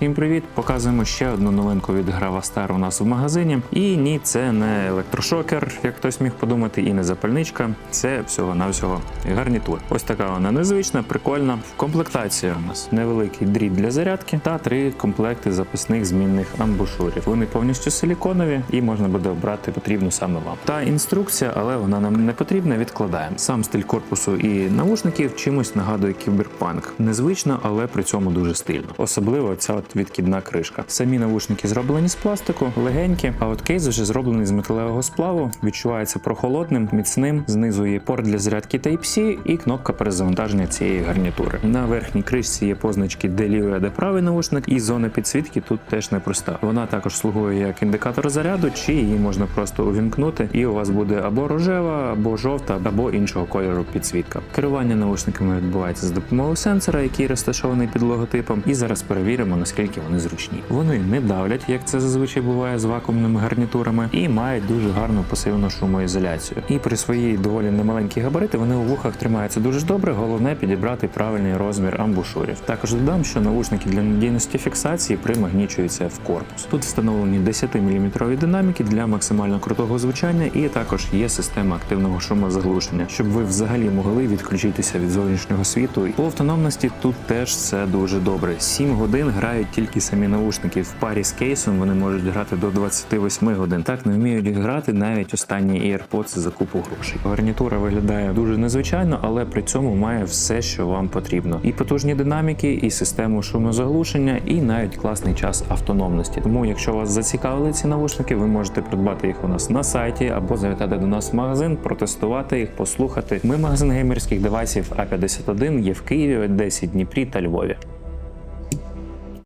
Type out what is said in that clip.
Всім привіт! Показуємо ще одну новинку від Gravastar у нас в магазині. І ні, це не електрошокер, як хтось міг подумати, і не запальничка. Це всього-навсього гарнітур. Ось така вона незвична, прикольна. В комплектації у нас невеликий дріт для зарядки та три комплекти запасних змінних амбушурів. Вони повністю силіконові і можна буде обрати потрібну саме вам. Та інструкція, але вона нам не потрібна. Відкладаємо. Сам стиль корпусу і навушників чимось нагадує кіберпанк. Незвично, але при цьому дуже стильно. Особливо ця відкидна кришка. Самі навушники зроблені з пластику, легенькі, а от кейс вже зроблений з металевого сплаву. Відчувається прохолодним, міцним. Знизу є порт для зарядки Type-C і кнопка перезавантаження цієї гарнітури. На верхній кришці є позначки, де лівий, а де правий навушник, і зона підсвітки тут теж непроста. Вона також слугує як індикатор заряду, чи її можна просто увімкнути, і у вас буде або рожева, або жовта, або іншого кольору підсвітка. Керування наушниками відбувається з допомогою сенсора, який розташований під логотипом. І зараз перевіримо, наскільки вони зручні. Вони не давлять, як це зазвичай буває з вакуумними гарнітурами, і мають дуже гарну пасивну шумоізоляцію. І при своїй доволі немаленькій габарити вони у вухах тримаються дуже добре. Головне підібрати правильний розмір амбушурів. Також додам, що наушники для надійності фіксації примагнічуються в корпус. Тут встановлені 10-мм динаміки для максимально крутого звучання, і також є система активного шумозаглушення, щоб ви взагалі могли відключитися від зовнішнього світу. По автономності тут теж все дуже добре. 7 годин грають тільки самі наушники. В парі з кейсом вони можуть грати до 28 годин. Так не вміють грати навіть останні AirPods за купу грошей. Гарнітура виглядає дуже незвичайно, але при цьому має все, що вам потрібно: і потужні динаміки, і систему шумозаглушення, і навіть класний час автономності. Тому, якщо вас зацікавили ці навушники, ви можете придбати їх у нас на сайті або завітати до нас в магазин, протестувати їх, послухати. Ми магазин геймерських девайсів А51 є в Києві, Одесі, Дніпрі та Львові.